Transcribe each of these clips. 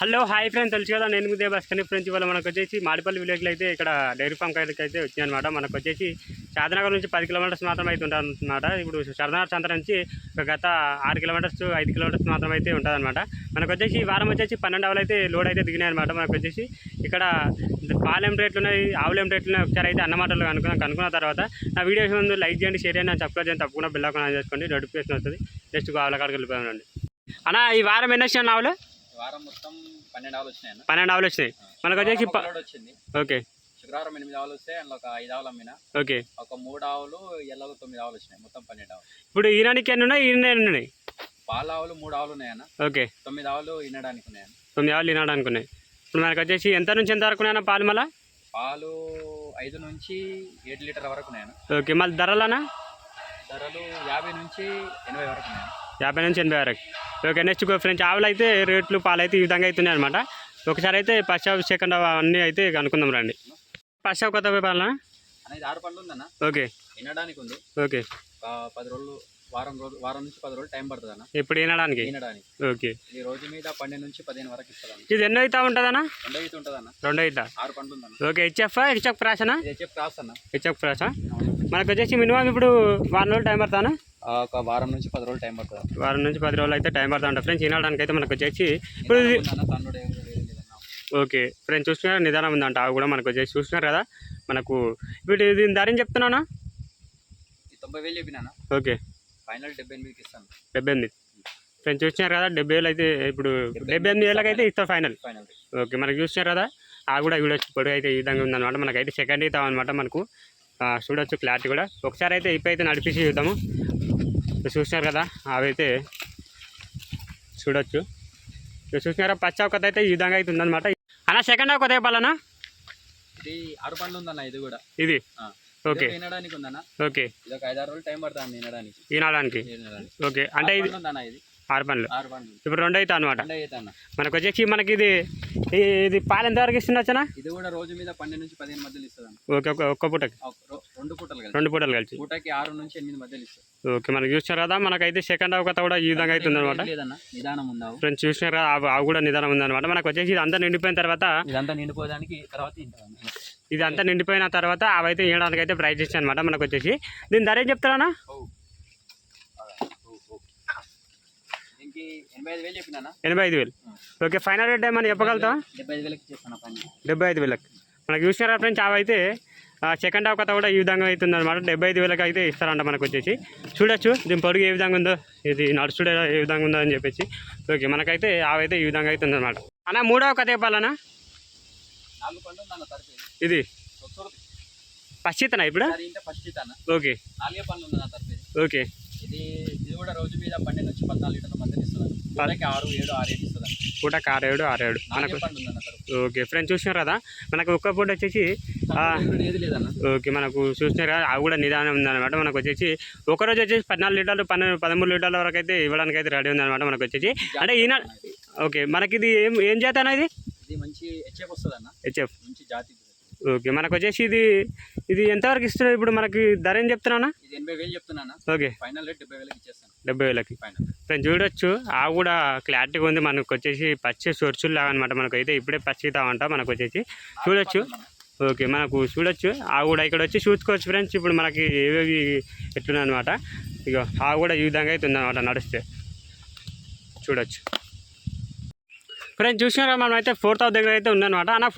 Hello hi friends. తెలుసు కదా నేను ముద్దే బస్కని ఫ్రెండ్స్ ఇవాళ మనకు వచ్చేసి మాడిపల్లి విలేజ్లో అయితే ఇక్కడ డైరీ ఫామ్ కాడికి అయితే వచ్చిందనమాట మనకు వచ్చేసి శాదనగర్ నుంచి పది కిలోమీటర్స్ మాత్రం అయితే ఉంటుందన్నమాట. ఇప్పుడు శారదానగర్ సంత నుంచి గత ఆరు కిలోమీటర్స్ ఐదు కిలోమీటర్స్ మాత్రం అయితే ఉంటుందన్నమాట. మనకు వచ్చేసి ఈ వారం వచ్చేసి పన్నెండు ఆవులు అయితే లోడ్ అయితే దిగినాయి అనమాట మనకు వచ్చేసి ఇక్కడ పాలెం రేట్లు ఉన్నాయి ఆవులేం రేట్లు ఉన్నాయి ఒకసారి అయితే అన్నమాటలు కనుక్కున్నాం కనుక్కున్న తర్వాత నా వీడియోస్ ముందు లైక్ చేయండి షేర్ చేయండి సబ్స్క్రైబ్ చేయండి. తప్పకుండా బిల్ చేసుకోండి. నోటిఫికేషన్ వస్తుంది. నెక్స్ట్ ఆవుల కాడికి వెళ్ళిపోయామండి అన్న ఈ వారం ఎన్ని వచ్చినాయి ఆవులు? వారం మొత్తం పన్నెండు ఆవులు వచ్చినాయన్న పన్నెండు ఆవులు వచ్చినాయి. మనకు వచ్చేసి వచ్చింది. ఓకే. శుక్రవారం ఎనిమిది ఆవులు వస్తే అందులో ఒక ఐదు ఆవులు అమ్మిన. ఓకే. ఒక మూడు ఆవులు ఎల్లవ తొమ్మిది ఆవులు వచ్చినాయి. మొత్తం పన్నెండు ఆవులు. ఇప్పుడు ఈనానికి ఎన్ని ఉన్నాయి? ఈయన ఎన్ని ఉన్నాయి? పాల ఆవులు మూడు ఆవులు ఉన్నాయన్న ఓకే. తొమ్మిది ఆవులు ఇనడానికి ఉన్నాయన్న తొమ్మిది ఆవులు ఈనాడానికి ఉన్నాయి. ఇప్పుడు మనకు వచ్చేసి ఎంత నుంచి ఎంత వరకు ఉన్నాయన్న పాలు మళ్ళా? పాలు ఐదు నుంచి ఏడు లీటర్ వరకు ఉన్నాయన్న ఓకే. మళ్ళీ ధరలనా? ధరలు యాభై నుంచి ఎనభై వరకు ఉన్నాయన్న యాభై నుంచి ఎనభై వరకు. ఓకే నెక్స్ట్ ఫ్రెండ్స్ ఆవులు అయితే రేట్లు పాలు అయితే ఈ విధంగా అవుతున్నాయి అనమాట ఒకసారి అయితే ఫస్ట్ హాఫ్ సెకండ్ హాఫ్ అన్నీ అయితే కనుక్కుందాం రండి. ఫస్ట్ హాఫ్ కొత్త పాలన? అనేది ఆరు పండ్లు ఉందన్న. ఓకే. వినడానికి ఉంది. ఓకే. పది రోజులు వారం రోజు వారం నుంచి పది రోజులు టైం పడుతుంది అన్న ఇప్పుడు వినడానికి? వినడానికి. ఓకే. ఇది రోజు మీద పన్నెండు నుంచి పదిహేను వరకు ఇస్తుందన్న. ఇది ఎన్నో అవుతా ఉంటుందన్నా? రెండో ఈత ఉంటుందన్న. రెండో అవుతా ఆరు పండ్లు ఉందన్న. ఓకే హెచ్ఎఫ్ హెచ్ఎఫ్ ప్రాసనా ఇది చెప్పి క్రాస్ అన్న? హెచ్ఎఫ్ ప్రాసా మనకు వచ్చేసి మినిమం ఇప్పుడు వారం రోజులు టైం పడతానా ఒక వారం నుంచి పది రోజులు టైం పడుతుంది? వారం నుంచి పది రోజులు అయితే టైం పడుతుంది ఫ్రెండ్స్ వినడానికి అయితే మనకు వచ్చేసి ఇప్పుడు ఓకే ఫ్రెండ్స్ చూస్తున్నారు నిదానం ఉందంట. అవి కూడా మనకు వచ్చేసి చూస్తున్నారు కదా మనకు ఇప్పుడు దీని ధర ఏం చెప్తున్నానా తొంభై వేలు చెప్పినా ఓకే. ఫైనల్ డెబ్బై ఎనిమిదికి ఇస్తాను. డెబ్బై ఎనిమిది. ఫ్రెండ్స్ చూస్తున్నారు కదా డెబ్బై వేలు అయితే ఇప్పుడు డెబ్బై ఎనిమిది వేలకి అయితే ఇస్తారు ఫైనల్. ఫైనల్ ఓకే మనకు చూస్తున్నారు కదా ఆ కూడా వీడియో పొడి అయితే ఈ విధంగా ఉందన్నమాట. మనకైతే సెకండ్ అవుతాం అనమాట మనకు చూడొచ్చు క్లారిటీ కూడా. ఒకసారి అయితే ఇప్పు అయితే నడిపించి చూద్దాము. ఇప్పుడు చూస్తున్నారు కదా అవైతే చూడొచ్చు. ఇప్పుడు చూసినారా పచ్చ ఒకటి అయితే ఈ విధంగా అయితే ఉందన్నమాట. అన్న సెకండ్ ఒక చెప్పాలన్నా ఇది ఆరు పండ్లు ఉందన్న ఇది కూడా. ఇది. ఓకే. ఇది వినడానికి ఉందన్న. ఓకే. ఇది ఒక ఐదారు రోజులు టైం పడుతుంది వినడానికి. ఈనాడానికి వినడానికి. ఓకే. అంటే ఇది ఉందన్న ఇది. ఆరు పండ్లు. ఇప్పుడు రెండు అయితే అనమాట అయితే మనకు వచ్చేసి మనకి ఇది ఇది పాలు ఎంతవరకు ఇస్తుండొచ్చనా ఇది కూడా రోజు మీద పన్నెండు నుంచి పదిహేను మధ్యలో ఇస్తుంది ఓకే ఒక ఒక్క పూటకి? రెండు పూటలు రెండు పూటలు కలిసి. పూటకి ఆరు నుంచి ఎనిమిది మధ్యలో ఇస్తుంది ఓకే మనకి చూసినారు కదా మనకైతే సెకండ్ అవకత కూడా ఈ విధంగా అవుతుంది అనమాట ఫ్రెండ్స్ చూసినారు కదా అవి అవి కూడా నిదానం ఉందన్నమాట. మనకు వచ్చేసి ఇది అంతా నిండిపోయిన తర్వాత ఇదంతా నిండిపోవడానికి తర్వాత. ఇది అంతా నిండిపోయిన తర్వాత అవైతే ఇవ్వడానికి అయితే ప్రైజ్ ఇచ్చాయి అనమాట మనకు వచ్చేసి. దీని ధర ఏం చెప్తారా ఎనభై ఐదు వేలు ఓకే ఫైనల్ రేట్ ఏమని చెప్పగలుగుతాం డెబ్బై ఐదు వేలకి. మనకు చూసినారా ఫ్రెండ్స్ అవైతే సెకండ్ హాఫ్ కథ కూడా ఈ విధంగా అవుతుంది అనమాట డెబ్బై ఐదు వేలకు అయితే ఇస్తారంట మనకు వచ్చేసి. చూడొచ్చు దీని పొడుగు ఏ విధంగా ఉందో ఇది నడుచుడే ఏ విధంగా ఉందో అని చెప్పేసి. ఓకే మనకైతే అవైతే ఈ విధంగా అవుతుంది అనమాట అన్న మూడవ కథ చెప్పాలన్నా? ఇది? పశ్చితనా ఇప్పుడు? ఓకే. ఓకే. ఇది కూడా రోజు మీద పన్నెండు నుంచి పద్నాలుగు లీటర్ల మధ్య ఇస్తుంది పూటకి ఆరు ఏడు ఆరు ఏడు ఇస్తుంది పూట ఆరేడు ఆరేడు నాలుగే మనకు పండు ఉందన్న తరపు ఓకే ఫ్రెండ్స్ చూసినారు కదా? మనకు ఒక్క పూట వచ్చేసి ఓకే మనకు చూసినారు కదా? అవి కూడా నిదానం ఉందన్నమాట. మనకు వచ్చేసి ఒక రోజు వచ్చేసి పద్నాలుగు లీటర్లు పన్నెండు పదమూడు లీటర్ల వరకు అయితే ఇవ్వడానికి అయితే రెడీ ఉందన్నమాట మనకు వచ్చేసి. అంటే ఈయన ఓకే మనకి ఇది ఏం ఏం జాతి అన్న ఇది? మంచి హెచ్ఎఫ్ వస్తుంది అన్న హెచ్ఎఫ్ మంచి జాతి. ఓకే మనకు వచ్చేసి ఇది ఇది ఎంతవరకు ఇస్తున్నారు? ఇప్పుడు మనకి ధర ఏం చెప్తున్నా ఎనభై వేలు చెప్తున్నానా? ఓకే. ఫైనల్ రేట్ డెబ్బై వేలకి ఇచ్చేస్తాను. డెబ్బై వేలకి. ఫ్రెండ్స్ చూడొచ్చు. ఆ కూడా క్లారిటీగా ఉంది. మనకు వచ్చేసి పచ్చి సొరుచులు లాగా అనమాట మనకు అయితే ఇప్పుడే పచ్చితామంట మనకు వచ్చేసి. చూడొచ్చు. ఓకే మనకు చూడొచ్చు. ఆ కూడా ఇక్కడ వచ్చి చూసుకోవచ్చు ఫ్రెండ్స్. ఇప్పుడు మనకి ఏవేవి ఎట్లున్నాయి అనమాట ఇక ఆ కూడా ఈ విధంగా అయితే ఉందన్నమాట నడిస్తే. చూడొచ్చు. ఫ్రెండ్స్ చూసినారా? మనం అయితే ఫోర్త్ ఆఫ్ దగ్గర అయితే ఉందన్నమాట. అన్న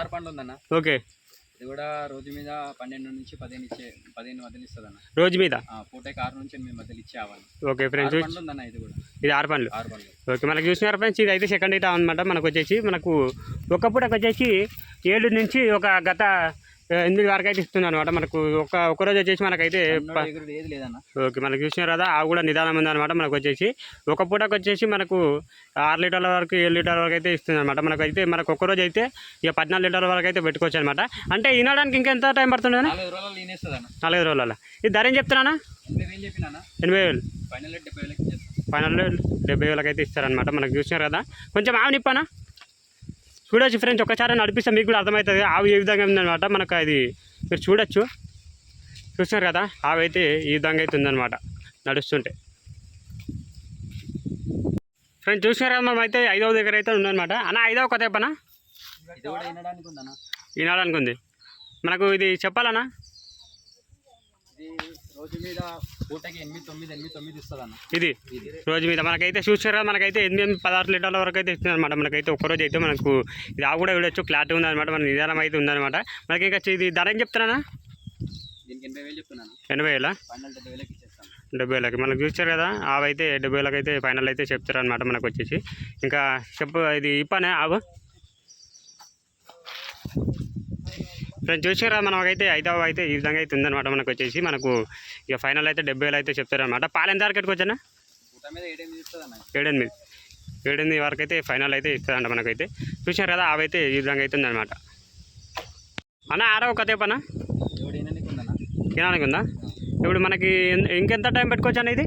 ఆరు పండు ఉందన్న. ఓకే. ఇది కూడా రోజు మీద పన్నెండు నుంచి పదిహేను ఇచ్చే పదిహేను మధ్యలో ఇస్తుంది అన్న రోజు మీద? పూటకి ఆరు నుంచి ఎనిమిది మధ్యలో ఇచ్చే ఓకే ఫ్రెండ్స్ పండ్లు ఉందన్న ఇది కూడా. ఇది ఆరు పనులు ఆరు పండ్లు. ఓకే మనకు చూసినారు ఫ్రెండ్స్ ఇది అయితే సెకండ్ అయితే అనమాట మనకు వచ్చేసి మనకు ఒక పూటకు వచ్చేసి ఏడు నుంచి ఒక గత ఎనిమిది వరకు అయితే ఇస్తుంది అనమాట మనకు. ఒక ఒక రోజు వచ్చేసి మనకైతే ఓకే మనకు చూసినారు కదా ఆ కూడా నిదానం ఉందన్నమాట మనకు వచ్చేసి. ఒక పూటకు వచ్చేసి మనకు ఆరు లీటర్ల వరకు ఏడు లీటర్ల వరకు అయితే ఇస్తుంది అనమాట మనకు అయితే మనకు ఒక రోజు అయితే ఇక పద్నాలుగు లీటర్ల వరకు అయితే పెట్టుకోవచ్చు అనమాట అంటే వినడానికి ఇంకెంత టైం పడుతుంది నాలుగు రోజులు నాలుగైదు ఇది ధర ఏం చెప్తున్నానా ఎనభై వేలు ఫైనల్ డెబ్బై వేలకు అయితే ఇస్తారనమాట మనకు చూసినారు కదా. కొంచెం ఆవు నిప్పానా చూడొచ్చు ఫ్రెండ్స్ ఒక్కసారి నడిపిస్తే మీకు కూడా అర్థమవుతుంది. ఆవు ఏ విధంగా ఉందన్నమాట. మనకు అది మీరు చూడొచ్చు. చూస్తున్నారు కదా? ఆవు అయితే ఈ విధంగా అయితే ఉందన్నమాట. నడుస్తుంటే. ఫ్రెండ్స్ చూసినారా మనం అయితే ఐదవ దగ్గర అయితే ఉందన్నమాట. అన్న ఐదవ కొత్త చెప్పనా? వినడానికి ఉంది. మనకు ఇది చెప్పాలన్నా? రోజు మీద పూటకి ఎనిమిది తొమ్మిది ఎనిమిది తొమ్మిది ఇస్తుంది అన్న ఇది. రోజు మీద. మనకైతే చూసారా మనకైతే ఎనిమిది ఎనిమిది పదహారు లీటర్ల వరకు అయితే ఇస్తుంది అనమాట మనకైతే ఒక్కరోజు అయితే మనకు ఇది ఆవు కూడా విడొచ్చు క్లారిటీ ఉందన్నమాట. మన నిదానం అయితే ఉందన్నమాట. మనకి ఇంకా ఇది ధర ఏం చెప్తున్నానా? దీనికి ఎనభై వేలు చెప్తున్నాను. ఎనభై వేల? పన్నెండు డెబ్బై వేలకి ఇచ్చేస్తాను. డెబ్బై వేలకి. మనకు చూసారు కదా అయితే డెబ్బై వేలకి అయితే ఫైనల్ అయితే చెప్తారు అనమాట మనకు వచ్చేసి. ఇంకా చెప్పు ఇది ఇప్పనే ఆవు? ఫ్రెండ్స్ చూసారా? మనకైతే ఐదవ అయితే ఈ విధంగా అయితే ఉందన్నమాట మనకు వచ్చేసి మనకు ఇక ఫైనల్ అయితే డెబ్బై వేలు అయితే చెప్తారనమాట పాలు ఎంత వరకు వచ్చానా ఏడెనిమిది. ఏడెనిమిది వరకు అయితే ఫైనల్ అయితే ఇస్తుందంట మనకైతే. చూసారు కదా అవైతే ఈ విధంగా అయితే ఉందన్నమాట. అన్న ఆరవ కథ చెప్పనా? తినడానికి ఉందా? ఇప్పుడు మనకి ఇంకెంత టైం పెట్టుకోవచ్చు అనేది ఇది?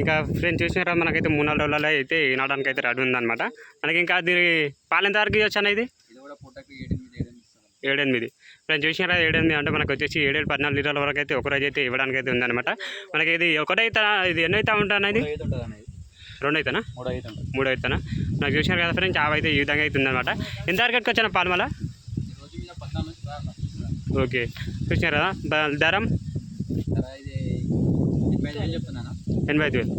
ఇంకా ఫ్రెండ్స్ చూసినారా మనకైతే మూడు నాలుగు రోజులలో అయితే వినడానికి అయితే రెడీ ఉందన్నమాట. మనకి ఇంకా దీని పాలు ఎంత వరకు ఇవ్వచ్చు అనేది ఇది? ఏడెనిమిది. ఫ్రెండ్స్ చూసినారా? ఏడెనిమిది అంటే మనకు వచ్చేసి ఏడేడు పద్నాలుగు లీటర్ల వరకు అయితే ఒక రోజు అయితే ఇవ్వడానికి అయితే ఉందన్నమాట. మనకి ఇది ఒకటైతే ఇది ఎన్నో అయితే ఉంటుంది రెండు అయితేనా మూడు ఐదు మూడు అవుతానా నాకు చూసినారు కదా ఫ్రెండ్స్ ఆవు అయితే ఈ విధంగా అయితే ఉందన్నమాట. ఎంత వరకు వచ్చిన పాల్మల ఓకే. చూసినారు? కదా ధరం? ఎనభై ఐదు వేలు.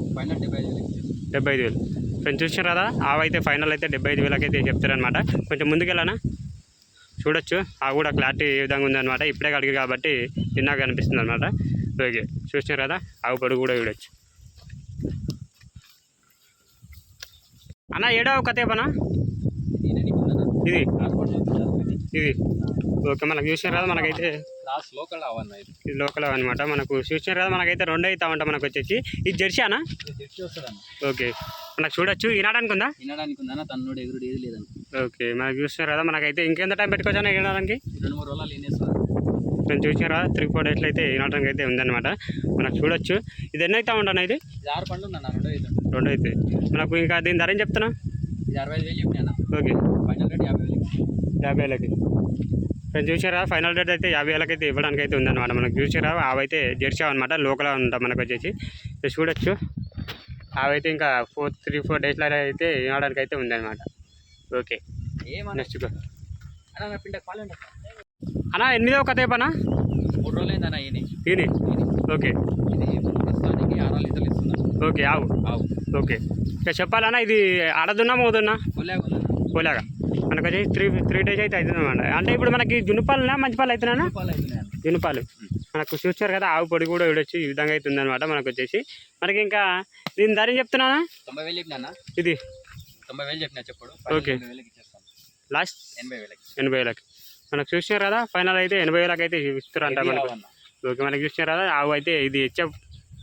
డెబ్బై ఐదు వేలు. ఫ్రెండ్స్ చూసినారు? కదా ఆవు అయితే ఫైనల్ అయితే డెబ్బై ఐదు వేలకైతే చెప్తారనమాట కొంచెం ముందుకెళ్ళానా? చూడొచ్చు. ఆ కూడా క్లారిటీ ఏ విధంగా ఉందన్నమాట. ఇప్పుడే కడిగి కాబట్టి తిన్నాక కనిపిస్తుంది అనమాట ఓకే చూసినారు కదా? ఆవు పొడుగు కూడా చూడొచ్చు. అన్న ఏడవ కథ పనా ఇది. ఇది. ఓకే మనకు చూసినారు కదా మనకైతే లోకల్ ఇది లోకల్ అనమాట మనకు చూసినారు కదా మనకైతే రెండు అవుతామంట మనకు వచ్చేసి. ఇది జెర్సీ వస్తుందన్న. ఓకే. మనకు చూడొచ్చు ఈనాడానికి ఉందా? వినడానికి ఉందన్న తన్నుడు ఎగురుడు ఏది ఓకే మనకు చూస్తున్నారు కదా మనకైతే ఇంకెంత టైం పెట్టుకోవచ్చా వినడానికి రెండు మూడు రోజులు వినేస్తారు నేను చూసినారా త్రీ ఫోర్ డేస్లో అయితే వినడానికి అయితే ఉందన్నమాట. మనకు చూడొచ్చు. ఇది ఎన్ని అవుతా ఉంటాను ఇది? ఆరు పండు ఉందన్న రెండు అయితే. మనకు ఇంకా దీని ధర ఏం చెప్తున్నా ఇది అరవై వేలు చెప్పినా ఓకే. యాభై వేలకి. నేను చూసారా? ఫైనల్ రేట్ అయితే యాభై వేలకి అయితే ఇవ్వడానికి అయితే ఉందన్నమాట. మనకు చూసారా? అవైతే జెర్సీ అనమాట లోకల్ ఉంటాం మనకు వచ్చేసి. చూడొచ్చు. అవైతే ఇంకా ఫోర్ త్రీ ఫోర్ డేస్లో అయితే వినడానికి అయితే ఉందన్నమాట. ఓకే. నెక్స్ట్ అన్న అన్న ఎనిమిదవ కథ చెప్పనా? మూడు రోజులు అయిందన్న ఈయన? ఇది ఓకే. ఓకే ఆవు. ఓకే. ఇక చెప్పాలన్నా ఇది ఆడదున్నా మోదున్నా? పోలాగా మనకు వచ్చి త్రీ త్రీ డేస్ అయితే అవుతుంది అనమాట అంటే ఇప్పుడు మనకి జునుపాలునా మంచి పాలు అవుతున్నానా జునుపాలు మనకు చూసారు కదా ఆవు పొడి కూడా ఇవ్వచ్చు ఈ విధంగా అవుతుంది అనమాట మనకు వచ్చేసి మనకి ఇంకా దీని ధర చెప్తున్నానా తొంభై వేలు చెప్పినా ఇది. తొంభై వేలు చెప్పిన చెప్పుడు. ఓకే. లాస్ట్? ఎనభై వేలకి ఎనభై వేలకి. మనకు చూసినారు కదా ఫైనల్ అయితే ఎనభై వేలకి అయితే ఇస్తారంట ఇది మనకు. ఓకే మనకి చూసినారు కదా ఆవు అయితే ఇది హెచ్ఎఫ్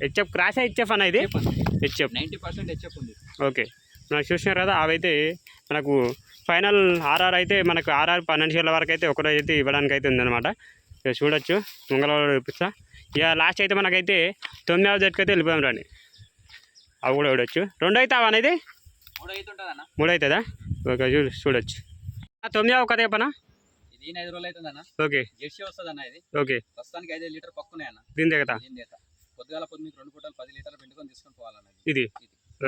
హెచ్ఎఫ్ క్రాస్ హెచ్ఎఫ్ అన్న ఇది? హెచ్ఎఫ్ నైంటీ పర్సెంట్ హెచ్ఎఫ్ ఉంది. ఓకే. మనకు చూసినారు కదా అవైతే మనకు ఫైనల్ ఆర్ఆర్ అయితే మనకు ఆర్ఆర్ పన్నెండు షేర్ల వరకు అయితే ఒకరోజు అయితే ఇవ్వడానికి అయితే ఉందన్నమాట. ఇక చూడొచ్చు మంగళవారం చూపిస్తా ఇక లాస్ట్ అయితే మనకైతే తొమ్మిదవ జట్టుకు అయితే వెళ్ళిపోయాం రండి. అవి కూడా చూడొచ్చు. రెండు అయితే అనేది మూడు అవుతుందా ఓకే చూ చూడొచ్చు. తొమ్మిదవ ఓకే. ఓకే. లీటర్ పక్కున్నాయి అన్న దీని దగ్గర పొద్దుగాల పొద్దు రెండు పూటలు పది లీటర్లు పెట్టుకొని తీసుకొని పోవాలన్న ఇది.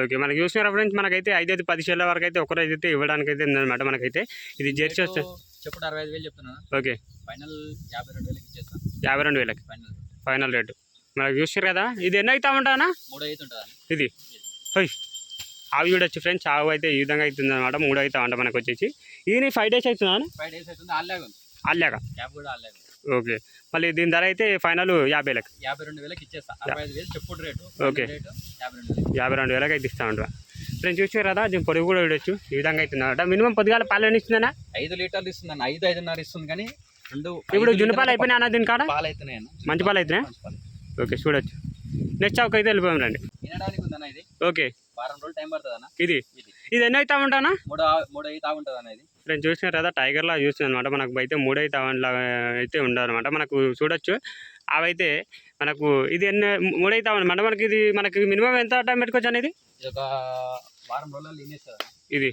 ఓకే మనకి చూసినారా ఫ్రెండ్స్ మనకైతే ఐదు ఐదు పది షేర్ల వరకు అయితే ఒకరోజు అయితే ఇవ్వడానికి అయితే ఉందన్నమాట మనకైతే. ఇది జెర్సీ వస్తే చెప్పుడు అరవై ఐదు వేలు చెప్తున్నాను ఓకే. ఫైనల్ యాభై రెండు వేలకి ఇచ్చేస్తాను. యాభై రెండు వేలకి? Final final rate. మనకు చూసారు కదా ఇది ఎన్ని అవుతా ఉంటానా? మూడు అయితే ఉంటుంది? అన్న ఇది ఆవు చూడొచ్చు ఫ్రెండ్స్ ఆవు అయితే ఈ విధంగా అవుతుంది అనమాట మూడు అవుతా ఉంటా మనకు వచ్చేసి. ఇది ఫైవ్ డేస్ అవుతుందా? ఫైవ్ డేస్ అవుతుంది క్యాబ్ కూడా ఆల్లాగా ఉంది. ఓకే. మళ్ళీ దీని ధర అయితే ఫైనల్ యాభై వేలకు యాభై రెండు వేలకి ఇచ్చేస్తా. అరవై ఐదు వేలు చెప్పుడు రేటు. ఓకే. రేటు యాభై రెండు వేలు. యాభై రెండు వేలకు అయితే ఇస్తా ఉంటా ఫ్రెండ్స్ చూసారు కదా దీని పొడుగు కూడా చూడొచ్చు. ఈ విధంగా అవుతుంది అనమాట మినిమం పొద్దుగాల పాలు ఇస్తుందన్నా? ఐదు లీటర్లు ఇస్తుంది అన్న ఐదు ఐదున్నర ఇస్తుంది కానీ రెండు ఇప్పుడు జున్ను పాలు అన్న దీని కాడ? పాలు అవుతున్నాయి మంచి పాలు. అవుతున్నాయా? ఓకే చూడొచ్చు. నెక్స్ట్ చౌక్ అయితే వెళ్ళిపోయాం రండి. ఓకే. వారం రోజులు టైం పడుతుంది ఇది? ఇది. ఎన్ని అవుతా ఉంటానా మూడు మూడు అయితే ఆగుంటుంది అన్న ఇది. నేను చూసిన కదా టైగర్లా చూస్తుంది అనమాట మనకు అయితే మూడైతే అవన్లా అయితే ఉండదన్నమాట మనకు చూడొచ్చు. అవైతే మనకు ఇది ఎన్ని మూడైతే అనమాట మనకి ఇది మనకి మినిమం ఎంత టైం పెట్టుకోవచ్చు అనేది? ఇది.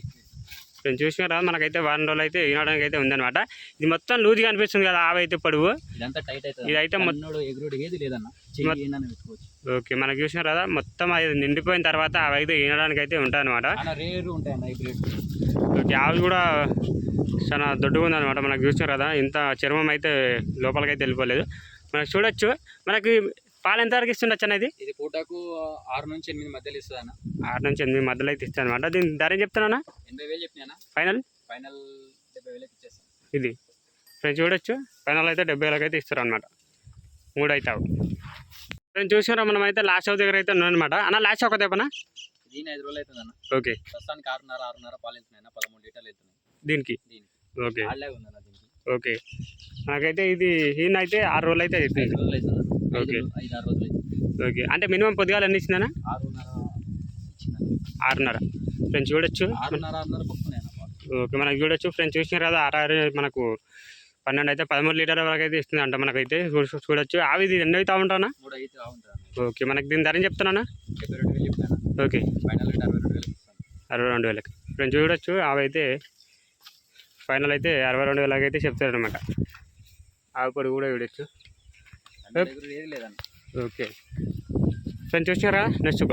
నేను చూసిన కదా మనకైతే వారం రోజులు అయితే వినడానికి అయితే ఉందన్నమాట. ఇది మొత్తం లూజ్గా అనిపిస్తుంది కదా ఆవైతే పొడవు. ఇదంతా ఓకే మనకు చూసినారు కదా మొత్తం అది నిండిపోయిన తర్వాత అవి అయితే ఈనడానికి అయితే ఉంటాయి అనమాట అన్న రేరు ఉంటాయి అన్న ఈ ప్లేట్ ఓకే ఆవు కూడా చాలా దొడ్డుగా ఉందన్నమాట. మనకు చూసినారు కదా ఇంత చర్మం అయితే లోపలికైతే వెళ్ళిపోలేదు. మనకు చూడొచ్చు. మనకి పాలు ఎంతవరకు ఇస్తుండొచ్చు అనేది ఇది? పూటకు ఆరు నుంచి ఎనిమిది మధ్యలో ఇస్తుంది అన్న. ఆరు నుంచి ఎనిమిది మధ్యలో అయితే ఇస్తాను అనమాట దీని ధర ఏం చెప్తానా ఎనభై వేలు చెప్పినా ఫైనల్? ఫైనల్ డెబ్బై వేలకి ఇచ్చేస్తాను. ఇది. ఫ్రెండ్స్ చూడొచ్చు. ఫైనల్ అయితే డెబ్బై వేలకు అయితే ఇస్తారు అనమాట మూడు అయితే అవు ఫ్రెండ్స్ చూసినారా మనం అయితే లాస్ట్ హౌస్ దగ్గర అయితే ఉన్నాయన్నమాట అన్న లాస్ట్ ఒక తెప్పనా దీని ఐదు రోజులు అవుతుంది అన్న. ఓకే. ప్రస్తుతానికి ఆరున్నర ఆరున్నర పాలు వెళ్తున్నాయి అన్న. పదమూడు లీటర్లు వెళ్తున్నాయి. దీనికి? ఓకే. ఓకే. నాకైతే ఇది ఈయన అయితే ఆరు రోజులు అయితే అవుతుంది. ఓకే. అంటే మినిమం పొద్దుగాల ఎన్ని ఇచ్చిందనా ఆరున్నర ఫ్రెండ్స్ చూడొచ్చు. ఓకే. మనకు చూడొచ్చు. ఫ్రెండ్స్ చూసినారు కదా ఆరు మనకు పన్నెండు అయితే పదమూడు లీటర్ వరకు అయితే ఇస్తుంది అంట మనకైతే చూడొచ్చు. ఆవి ఇది ఎన్ని అవుతా ఉంటానా ఓకే. మనకి దీని ధర చెప్తున్నానా? ఓకే. అరవై రెండు వేలకి ఫ్రెండ్స్ చూడొచ్చు. అవి అయితే ఫైనల్ అయితే అరవై రెండు వేలకి అయితే చెప్తారు అనమాట ఆవు పొడి కూడా చూడొచ్చు అంటే దగ్గర ఏది లేదన్న ఓకే. ఫ్రెండ్స్ చూసినారా నెక్స్ట్